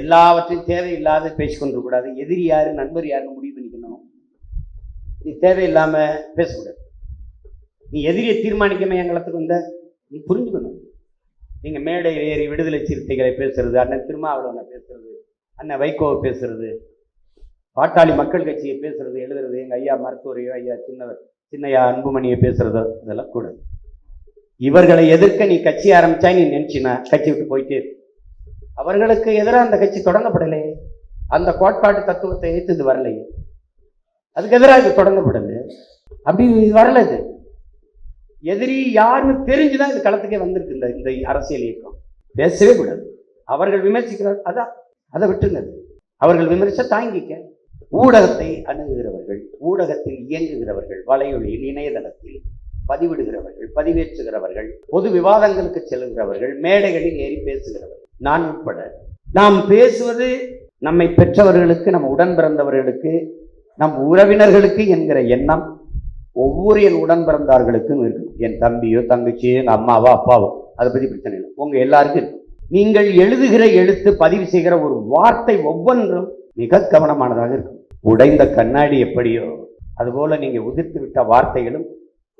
எல்லாவற்றையும் தேவையில்லாத பேசிக்கொண்டு கூடாது எதிரி யாரு நண்பர் யாருன்னு முடிவு பண்ணிக்கணும். நீ தேவையில்லாமல் பேசக்கூடாது. நீ எதிரியை தீர்மானிக்கமே எங்களத்துக்கு வந்த நீ புரிஞ்சுக்கணும். நீங்கள் மேடையில் ஏறி விடுதலை சிறுத்தைகளை பேசுறது அண்ணன் திருமாவளவனை பேசுறது அண்ணன் வைகோவை பேசுறது பாட்டாளி மக்கள் கட்சியை பேசுறது எழுதுறது எங்கள் ஐயா மருத்துவரையோ ஐயா சின்னவர் சின்னையா அன்புமணியை பேசுறதோ இதெல்லாம் கூடாது. இவர்களை எதிர்க்க நீ கட்சி ஆரம்பிச்சா நீ நினைச்சினா கட்சி விட்டு போயிட்டே அவர்களுக்கு எதிராக அந்த கட்சி தொடங்கப்படலை. அந்த கோட்பாட்டு தத்துவத்தை ஏற்று இது வரலையே அதுக்கு எதிராக இது தொடங்கப்படுது அப்படி இது வரல இது எதிரி யாருன்னு தெரிஞ்சுதான் இது களத்துக்கே வந்திருக்கு இந்த இந்த அரசியல் இயக்கம். பேசவே கூடாது. அவர்கள் விமர்சிக்கிறார் அதான் அதை விட்டுங்க அவர்கள் விமர்ச தாங்கிக்க. ஊடகத்தை அணுகுகிறவர்கள் ஊடகத்தில் இயங்குகிறவர்கள் வலையொலியில் இணையதளத்தில் பதிவிடுகிறவர்கள் பதிவேற்றுகிறவர்கள் பொது விவாதங்களுக்கு செல்கிறவர்கள் மேடைகளில் ஏறி பேசுகிறவர்கள் நான் உட்பட நாம் பேசுவது நம்மை பெற்றவர்களுக்கு நம்ம உடன் பிறந்தவர்களுக்கு நம் உறவினர்களுக்கு என்கிற எண்ணம் ஒவ்வொரு என் உடன் பிறந்தார்களுக்கும் இருக்கும். என் தம்பியோ தங்கச்சியோ எங்கள் அம்மாவோ அப்பாவோ அதை பற்றி பிரச்சனை இல்லை. உங்கள் எல்லாருக்கும் நீங்கள் எழுதுகிற எழுத்து பதிவு செய்கிற ஒரு வார்த்தை ஒவ்வொன்றும் மிக கவனமானதாக இருக்கும். உடைந்த கண்ணாடி எப்படியோ அதுபோல நீங்கள் உதிர்த்து விட்ட வார்த்தைகளும்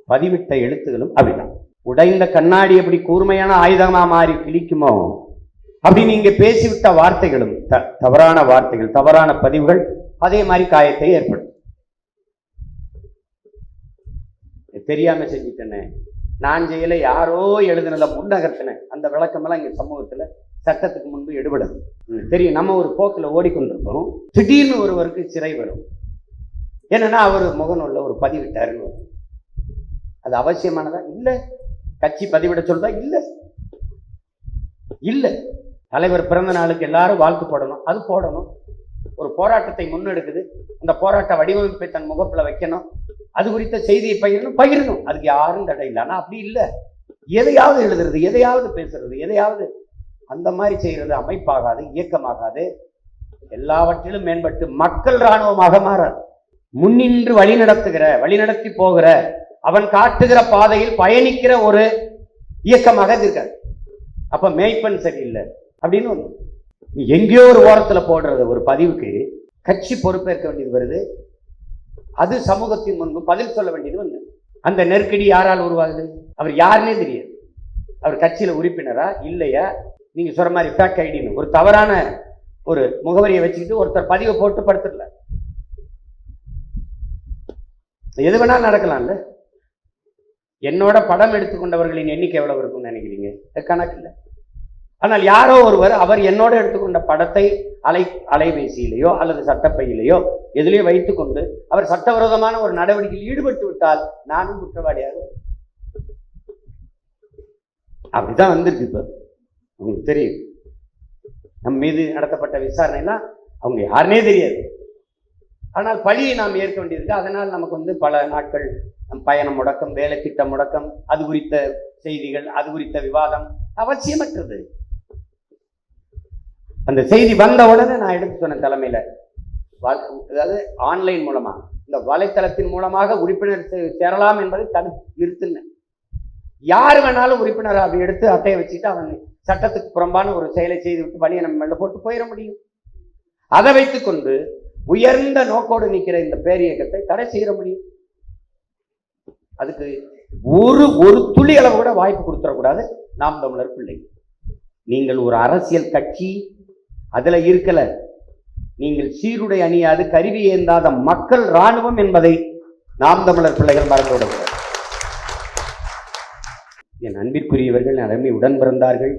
பதிவிட்ட எழுத்துகளும் அப்படிதான் உடைந்த கண்ணாடி எப்படி கூர்மையான ஆயுதமாக மாறி கிழிக்குமோ அப்படி நீங்க பேசிவிட்ட வார்த்தைகளும் த- தவறான வார்த்தைகள் தவறான பதிவுகள் அதே மாதிரி காயத்தை ஏற்படும். தெரியாம செஞ்சுட்டேனே. நான் செய்யல யாரோ எழுதுனதை முன்னகர்த்தினேன். அந்த விளக்கமெல்லாம் இங்க சமூகத்துல சட்டத்துக்கு முன்பு எடுபடும் தெரியும். நம்ம ஒரு போக்கில் ஓடிக்கொண்டிருப்போம் திடீர்னு ஒருவருக்கு சிறை வரும். என்னன்னா அவர் முகநூல்ல ஒரு பதிவிட்டாருன்னு வரும். அது அவசியமானதா? இல்ல. கட்சி பதிவிட சொல்றதா? இல்ல. இல்ல. தலைவர் பிறந்த நாளுக்கு எல்லாரும் வாழ்த்து போடணும். அது போடணும். ஒரு போராட்டத்தை முன்னெடுக்குது. அந்த போராட்ட வடிவமைப்பை தன் முகப்புல வைக்கணும். அது குறித்த செய்தியை பகிரணும். பகிரணும். அதுக்கு யாரும் தடை இல்லை. ஆனா அப்படி இல்லை. எதையாவது எழுதுறது எதையாவது பேசுறது எதையாவது அந்த மாதிரி செய்யறது அமைப்பாகாது இயக்கமாகாது. எல்லாவற்றிலும் மேம்பட்டு மக்கள் இராணுவமாக மாறாது முன்னின்று வழி நடத்துகிற வழிநடத்தி போகிற அவன் காட்டுகிற பாதையில் பயணிக்கிற ஒரு இயக்கமாக இது இருக்காது. அப்ப மேய்ப்பன் சரியில்லை. அப்படின்னு எங்கேயோ ஒரு ஓரத்தில் போடுறது ஒரு பதிவுக்கு கட்சி பொறுப்பேற்க வேண்டியது வருது. அது சமூகத்தின் முன்பு பதில் சொல்ல வேண்டியது வந்து அந்த நெருக்கடி யாரால் உருவாகுது? அவர் யாருன்னே தெரியாது. அவர் கட்சியில் உறுப்பினரா? இல்லையா? நீங்கள் சொல்கிற மாதிரி ஃபேக் ஐடின்னு ஒரு தவறான ஒரு முகவரியை வச்சுக்கிட்டு ஒருத்தர் பதிவை போட்டு படுத்துடல. எது வேணாலும் நடக்கலாம்ல. என்னோட படம் எடுத்துக்கொண்டவர்களின் எண்ணிக்கை எவ்வளவு இருக்கும்னு நினைக்கிறீங்க? கணக்கு இல்லை. ஆனால் யாரோ ஒருவர் அவர் என்னோட எடுத்துக்கொண்ட படத்தை அலை அலைபேசியிலேயோ அல்லது சட்டப்பையிலேயோ எதிலேயோ வைத்துக்கொண்டு அவர் சட்டவிரோதமான ஒரு நடவடிக்கையில் ஈடுபட்டு விட்டால் நானும் குற்றவாளியாக அப்படிதான் வந்திருக்கு இப்போ. உங்களுக்கு தெரியும். நம் மீது நடத்தப்பட்ட விசாரணைலாம் அவங்க யாருனே தெரியாது. ஆனால் பழியை நாம் ஏற்க வேண்டியிருக்கு. அதனால் நமக்கு வந்து பல நாட்கள் நம் பயணம் முடக்கம் வேலை திட்டம் முடக்கம் அது குறித்த செய்திகள் அது குறித்த விவாதம் அவசியமற்றது. அந்த செய்தி வந்த உடனே நான் எடுத்து சொன்னேன் தலைமையில. அதாவது ஆன்லைன் மூலமா. இந்த வலைத்தளத்தின் மூலமாக உறுப்பினர் சேரலாம் என்பதை தடு நிறுத்தினேன். யார் வேணாலும் உறுப்பினர் அப்படி எடுத்து அட்டையை வச்சுட்டு அவன் சட்டத்துக்கு புறம்பான ஒரு செயலை செய்து விட்டு வழியை நம்ம மேல போட்டு போயிட முடியும். அதை வைத்துக்கொண்டு உயர்ந்த நோக்கோடு நிற்கிற இந்த பேரியக்கத்தை தடை செய்ய முடியும். அதுக்கு ஒரு ஒரு துளி அளவு கூட வாய்ப்பு கொடுத்துடக்கூடாது நாம் தமிழர் பிள்ளை. நீங்கள் ஒரு அரசியல் கட்சி அதுல இருக்கல. நீங்கள் சீருடை அணியாது கருவி ஏந்தாத மக்கள் இராணுவம் என்பதை நாம் தமிழர் பிள்ளைகள் மறந்து என் அன்பிற்குரியவர்கள் நிலைமை உடன் பிறந்தார்கள்.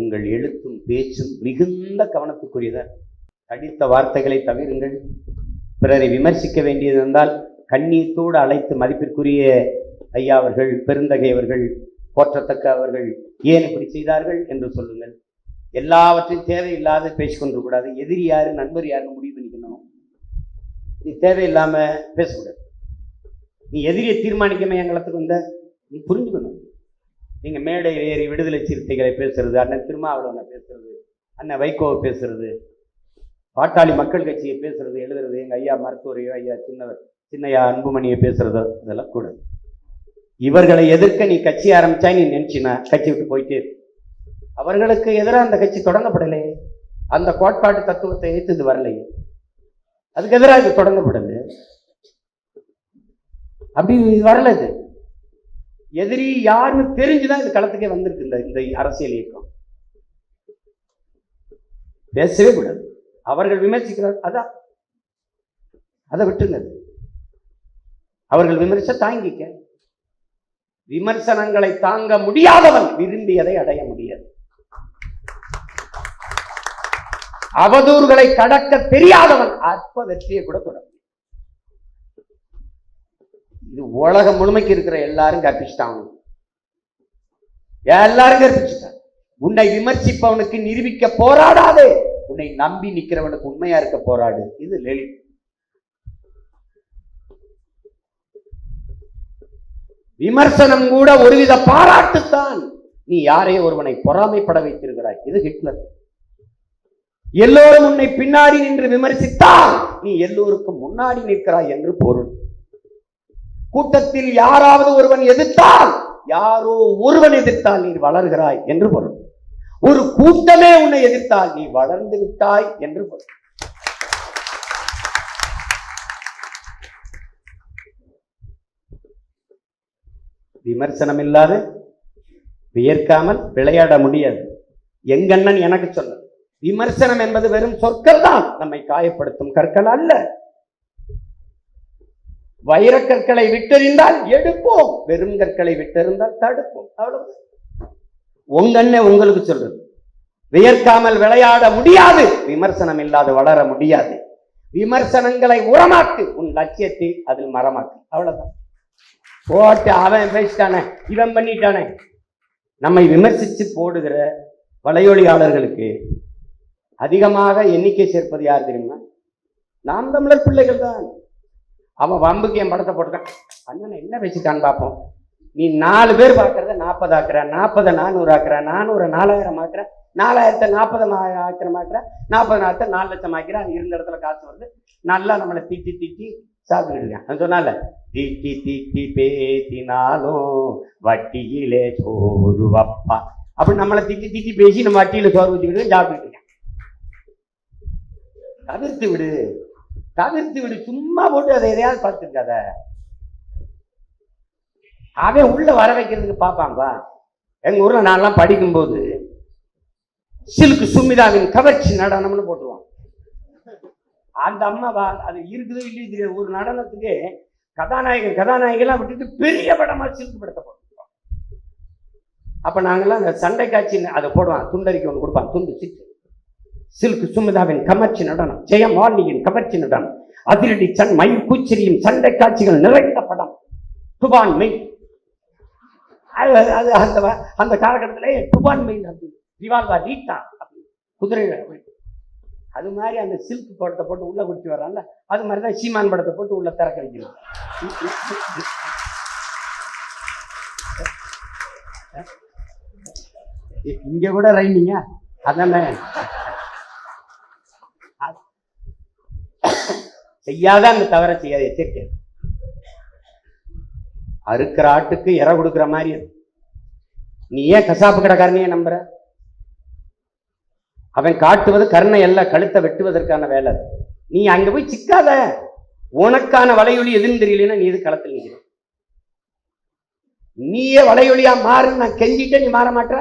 உங்கள் எழுத்தும் பேச்சும் மிகுந்த கவனத்துக்குரியதா? கடித்த வார்த்தைகளை தவிருங்கள். பிறரை விமர்சிக்க வேண்டியது இருந்தால் கண்ணீத்தோடு அழைத்து மதிப்பிற்குரிய ஐயா அவர்கள் பெருந்தகை அவர்கள் போற்றத்தக்க அவர்கள் ஏன் இப்படி செய்தார்கள் என்று சொல்லுங்கள். எல்லாவற்றையும் தேவையில்லாத பேசிக்கொண்டு கூடாது எதிரி யாரு நண்பர் யாருன்னு முடிவு பண்ணிக்கணும். நீ தேவையில்லாமல் பேசக்கூடாது. நீ எதிரியை தீர்மானிக்காம எங்களத்துக்கு வந்த நீ புரிஞ்சுக்கணும். நீங்கள் மேடையில் ஏறி விடுதலை சிறுத்தைகளை பேசுறது அண்ணன் திருமாவளவனை பேசுறது அண்ணன் வைகோவை பேசுறது பாட்டாளி மக்கள் கட்சியை பேசுறது எழுதுறது எங்கள் ஐயா மருத்துவரையோ ஐயா சின்னவர் சின்னையா அன்புமணியை பேசுறதோ இதெல்லாம் கூடாது. இவர்களை எதிர்க்க நீ கட்சி ஆரம்பிச்சா நீ நினைச்சினா கட்சி விட்டு போயிட்டே அவர்களுக்கு எதிராக அந்த கட்சி தொடங்கப்படலை. அந்த கோட்பாட்டு தத்துவத்தை ஏற்று இது வரலையே அதுக்கு எதிராக இது தொடங்கப்படுது அப்படி வரல இது. எதிரி யாருன்னு தெரிஞ்சுதான் இந்த களத்துக்கே வந்திருக்கு இந்த இந்த அரசியல் இயக்கம். பேசவே கூடாது. அவர்கள் விமர்சிக்கிறார் அதான் அதை விட்டுங்க அவர்கள் விமர்ச தாங்கிக்க. விமர்சனங்களை தாங்க முடியாதவன் விரும்பியதை அடைய முடியும் அவதூறுகளை கடக்க தெரியாதவன் அற்ப வெற்றியை கூட தொடரும் இது உலகம் முழுமைக்கு இருக்கிற எல்லாரும் கற்பிச்சிட்டாங்க. எல்லாரும் கற்பிச்சுட்டாங்க. உன்னை விமர்சிப்பவனுக்கு நிரூபிக்க போராடாதே. உன்னை நம்பி நிக்கிறவனுக்கு உண்மையா இருக்க போராடு. இது லெலி விமர்சனம் கூட ஒருவித பாராட்டுத்தான். நீ யாரையும் ஒருவனை பொறாமைப்பட வைத்திருக்கிறாய். இது ஹிட்லர். எல்லோரும் உன்னை பின்னாடி நின்று விமர்சித்தால் நீ எல்லோருக்கும் முன்னாடி நிற்கிறாய் என்று பொருள். கூட்டத்தில் யாராவது ஒருவன் எதிர்த்தால் யாரோ ஒருவன் எதிர்த்தால் நீ வளர்கிறாய் என்று பொருள். ஒரு கூட்டமே உன்னை எதிர்த்தால் நீ வளர்ந்து விட்டாய் என்று பொருள். விமர்சனம் இல்லாத வியர்க்காமல் விளையாட முடியாது. எங்கண்ணன் எனக்கு சொன்னது விமர்சனம் என்பது வெறும் சொற்கள் தான் நம்மை காயப்படுத்தும் கற்கள் அல்ல. வைரக்கற்களை விட்டெறிந்தால் எடுப்போம். வெறும் கற்களை விட்டெறிந்தால் தடுப்போம். அவ்வளவு உங்க உங்களுக்கு சொல்றது. வியர்க்காமல் விளையாட முடியாது. விமர்சனம் இல்லாது வளர முடியாது. விமர்சனங்களை உரமாக்கு. உன் லட்சியத்தை அதில் மரமாக்கு. அவ்வளவுதான். போட்டு அவன் பேசிட்டானே இவன் பண்ணிட்டானே. நம்மை விமர்சித்து போடுகிற வலையொலியாளர்களுக்கு அதிகமாக எண்ணிக்கை சேர்ப்பது யார் தெரியுமா? நாம் தமிழர் பிள்ளைகள் தான். அவன் வம்புக்கு என் படத்தை போட்டுக்கான் அண்ணன் என்ன பேசிட்டான்னு பார்ப்போம். நீ நாலு பேர் பார்க்கறத நாற்பது ஆக்குற நாற்பதை நானூறு ஆக்குற நானூறு நாலாயிரம் ஆக்குற நாலாயிரத்தை நாற்பது ஆக்கிரம் ஆக்குற நாற்பது நாலத்தை நாலு லட்சம் ஆக்கிற இருந்த இடத்துல காசு வருது. நல்லா நம்மளை திட்டி திட்டி சாப்பிட்டுக்கிட்டு அது சொன்னால திட்டி திட்டி பேசினாலும் வட்டியிலே சோறு வப்பா. அப்படி நம்மளை திட்டி திட்டி பேசி நம்ம வட்டியில சோறு ஊற்றிக்கிட்டு சாப்பிட்டுட்டு தவிர்த்து விடு. தவிர்த்து விடு. சும்மா போட்டு அதை எதையாவது பார்த்துருக்காத அவன் உள்ள வர வைக்கிறதுக்கு பார்ப்பான்பா எங்க ஊர்ல நான்லாம் படிக்கும்போது சிலுக்கு சுமிதாவின் கவர்ச்சி நடனம்னு போட்டுருவான். அந்த அம்மா வா அது இருக்குதோ இல்லையோ தெரியாது. ஒரு நடனத்துக்கு கதாநாயகன் கதாநாயகெல்லாம் விட்டுட்டு பெரிய படமா சிலுக்கு படத்தை போட்டுருவான். அப்ப நாங்கெல்லாம் அந்த சண்டை காட்சி அதை போடுவான். துண்டறிக்கை ஒன்று கொடுப்பான். துண்டு சிட்டு. சில்க் சுமிதாவின் கமர்ச்சி நடனம் ஜெயமாலியின் கமர்ச்சி நடனம் அதிரடி சன் மயிர்கூச்சரியும் சண்டை காட்சிகள் நிறைந்த படம் துபான் மெய் அது அது அந்த அந்த காலகட்டத்திலே துபான் மெயின் அப்படி திவால்வா ரீட்டா அப்படின்னு குதிரை அது மாதிரி அந்த சில்க் படத்தை போட்டு உள்ள குடிச்சு வர்றான்ல அது மாதிரி தான் சீமான் படத்தை போட்டு உள்ள திறக்க வைக்கணும் இங்கே இங்க கூட ரைனிங்க அதானே செய்யாத அந்த தவறை செய்யாத எச்சரிக்கை. அறுக்கிற ஆட்டுக்கு இற கொடுக்குற மாதிரி நீ ஏன் கசாப்பு கடைக்காரனையே நம்புற? அவன் காட்டுவது கருணை அல்ல கழுத்தை வெட்டுவதற்கான வேலை அது. நீ அங்க போய் சிக்காத. உனக்கான வலையொலி எதுன்னு தெரியலன்னா நீ இது களத்தில் நிற்கிற நீயே வலையொலியா மாறு நான் கெஞ்சிட்டே நீ மாற மாட்ட